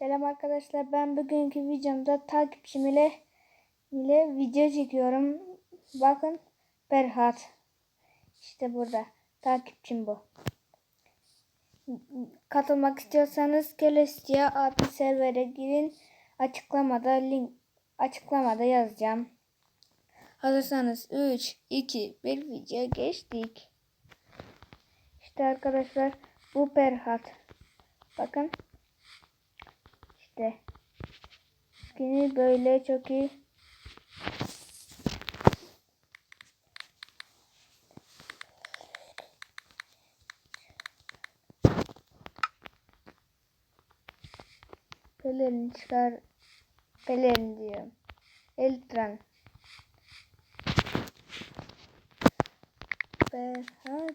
Selam arkadaşlar. Ben bugünkü videomda takipçim ile, ile video çekiyorum. Bakın Berhat. İşte burada. Takipçim bu. Katılmak istiyorsanız Celestia adlı servere girin. Açıklamada link açıklamada yazacağım. Hazırsanız 3 2 1 video geçtik. İşte arkadaşlar bu Berhat. Bakın. İşte. Skini böyle çok iyi. Pelerin çıkar. Pelerin diyorum. Eltran. Berhat.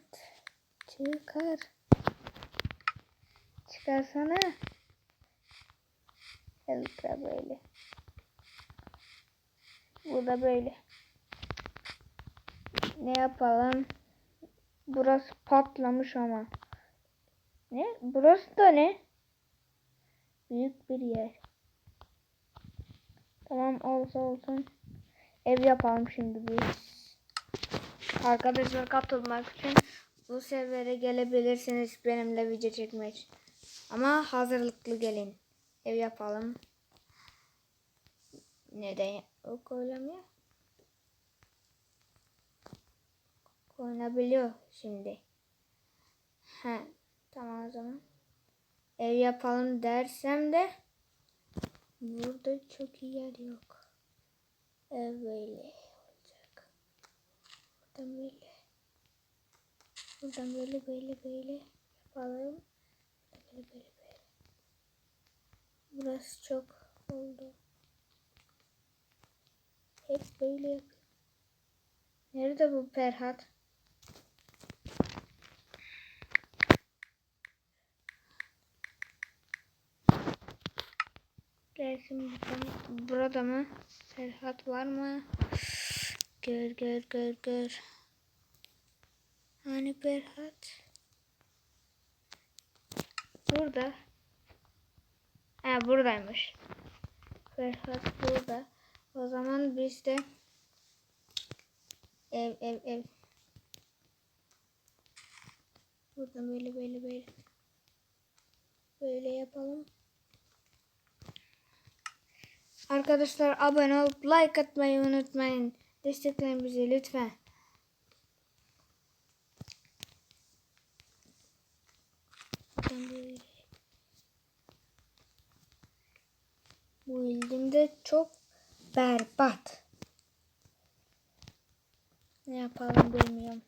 Çıkar. Çıkarsana. Eltra böyle. Bu da böyle. Ne yapalım? Burası patlamış ama. Ne? Burası da ne? Büyük bir yer. Tamam olsa olsun. Ev yapalım şimdi biz. Arkadaşlar katılmak için bu servere gelebilirsiniz benimle video çekmek. Ama hazırlıklı gelin. Ev yapalım. Neden o koyulamıyor? Koyulabiliyor şimdi. He, tamam o zaman. Ev yapalım dersem de burada çok iyi yer yok. Ev böyle olacak. Buradan böyle. Buradan böyle böyle böyle yapalım. Böyle böyle. Burası çok oldu. Hep böyle yapıyor. Nerede bu Ferhat? Gelsin bakalım. Burada mı? Ferhat var mı? Gör gör gör gör. Hani Ferhat? Burada. Ha buradaymış. Ferhat burada. O zaman biz de ev ev ev. Buradan böyle böyle böyle. Böyle yapalım. Arkadaşlar abone olup like atmayı unutmayın. Destekleyin bizi lütfen. Buradan böyle. Bu ilgimde çok berbat. Ne yapalım bilmiyorum.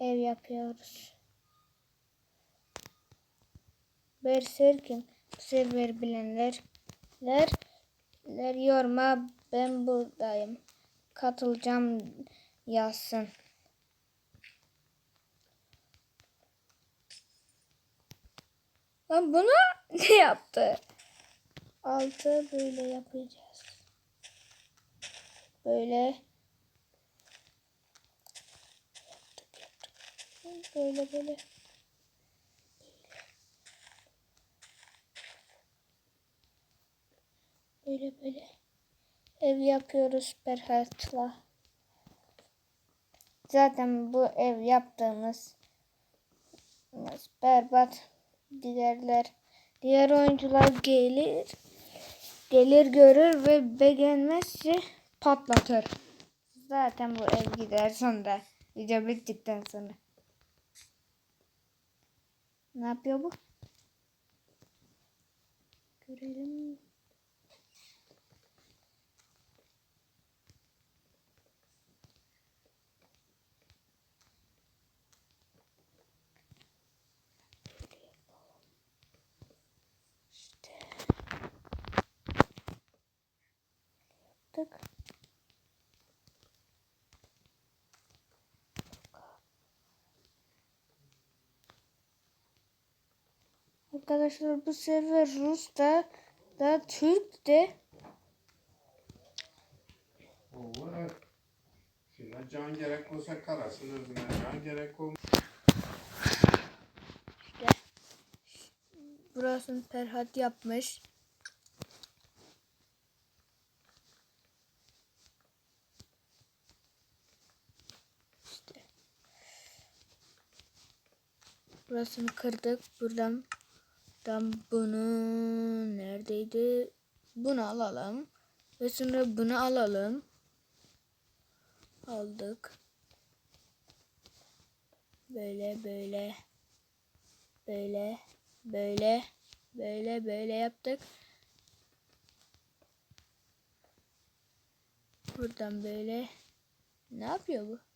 Ev yapıyoruz. Berserk'im. Bu server bilenler ler, ler yorma ben buradayım. Katılacağım yazsın. Lan bunu ne yaptı? Altı böyle yapacağız. Böyle böyle böyle. Böyle böyle. Ev yapıyoruz Berhat'la. Zaten bu ev yaptığımız berbat diğerler diğer oyuncular gelir gelir görür ve beğenmezse patlatır. Zaten bu ev gider sonra video bittikten sonra. Ne yapıyor bu? Görelim. Tık. Arkadaşlar bu server Rus'ta da Türk de can gerek olsa karasın özüne can gerek olmaz. işte burasını Ferhat yapmış. Burasını kırdık. Buradan buradan bunu neredeydi? Bunu alalım. Ve sonra bunu alalım. Aldık. Böyle böyle. Böyle böyle böyle böyle yaptık. Buradan böyle. Ne yapıyor bu?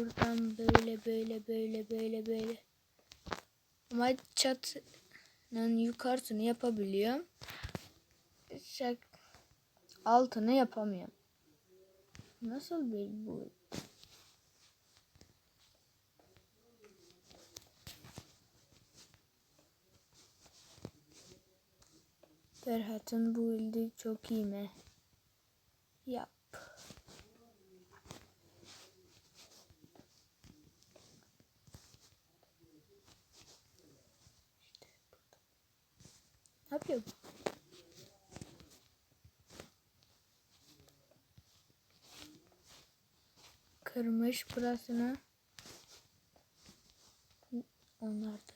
Buradan böyle böyle böyle böyle böyle. Ama çatının yukarısını yapabiliyorum. Şak altını yapamıyorum. Nasıl bir bu? Ferhat'ın bu ildi çok iyi mi? Yap. Ne yapıyor kırmış burasını. Onlardı.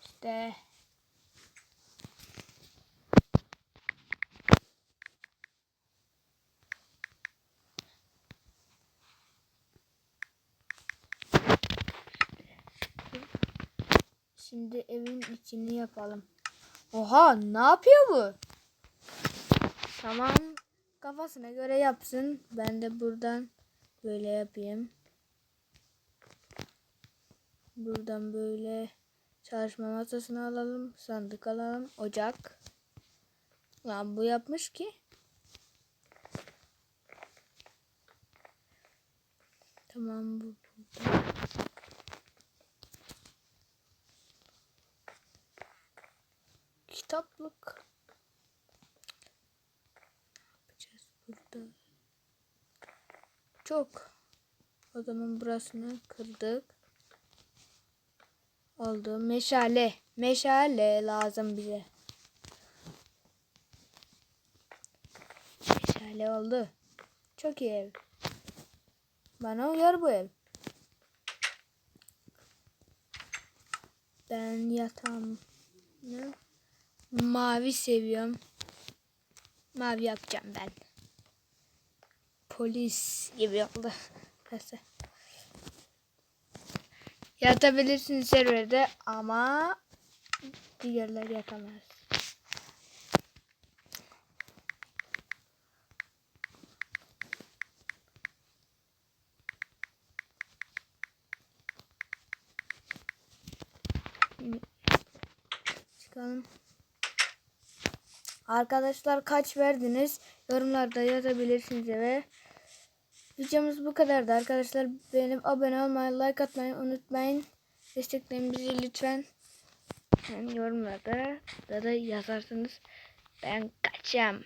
İşte. Şimdi evin içini yapalım. Oha ne yapıyor bu? Tamam kafasına göre yapsın. Ben de buradan böyle yapayım. Buradan böyle çalışma masasını alalım. Sandık alalım. Ocak. Lan bu yapmış ki. Tamam bu burada. Kitaplık. yapacağız burada? Çok. O zaman burasını kırdık. Oldu. Meşale. Meşale lazım bize. Meşale oldu. Çok iyi ev. Bana uyar bu ev. Ben yatağım mavi seviyorum. Mavi yapacağım ben. Polis gibi oldu. Neyse. Yatabilirsin serverde ama diğerler yatamaz. Çıkalım. Arkadaşlar kaç verdiniz? Yorumlarda yazabilirsiniz ve videomuz bu kadardı arkadaşlar. Benim abone olmayı, like atmayı unutmayın. Destekleyin bizi lütfen. Yani yorumlarda da, da yazarsınız. Ben kaçacağım.